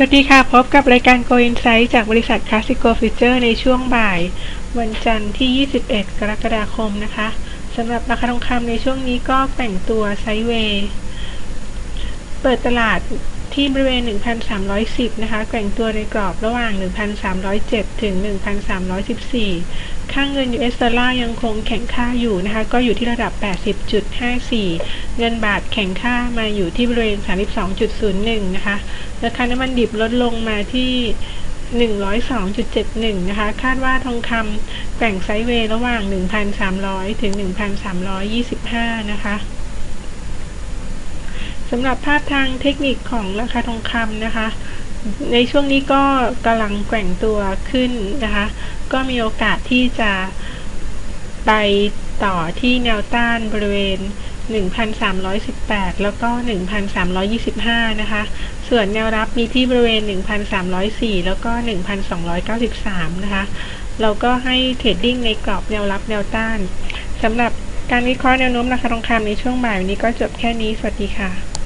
สวัสดีค่ะ พบกับรายการ Go Insight จากบริษัท Classico Future ในช่วงบ่าย วันจันทร์ที่ 21 กรกฎาคมนะคะสำหรับราคาทองคำในช่วงนี้ก็แต่งตัวไซด์เวย์ เปิดตลาด ที่บริเวณ 1,310 นะคะ แกว่งตัวในกรอบระหว่าง 1,307 ถึง 1,314 ค่างเงิน US ดอลลาร์ยังคงแข็งค่าอยู่นะคะ ก็อยู่ที่ระดับ 80.54 เงินบาทแข็งค่ามาอยู่ที่บริเวณ 32.01 นะคะ ราคาน้ำมันดิบลดลงมาที่102.71 นะคะ คาดว่าทองคำแกว่งไซด์เวย์ระหว่าง 1,300 ถึง 1,325 นะคะ สำหรับภาพทางเทคนิคของราคาทองคำนะคะ ในช่วงนี้ก็กำลังแกว่งตัวขึ้นนะคะ ก็มีโอกาสที่จะไปต่อที่แนวต้านบริเวณ 1,318 แล้วก็ 1,325 นะคะ ส่วนแนวรับมีที่บริเวณ 1,304 แล้วก็ 1,293 นะคะ เราก็ให้เทรดดิ้งในกรอบแนวรับแนวต้านสำหรับการวิเคราะห์แนวโน้มราคาทองคำในช่วงบ่ายวันนี้ก็จบแค่นี้ สวัสดีค่ะ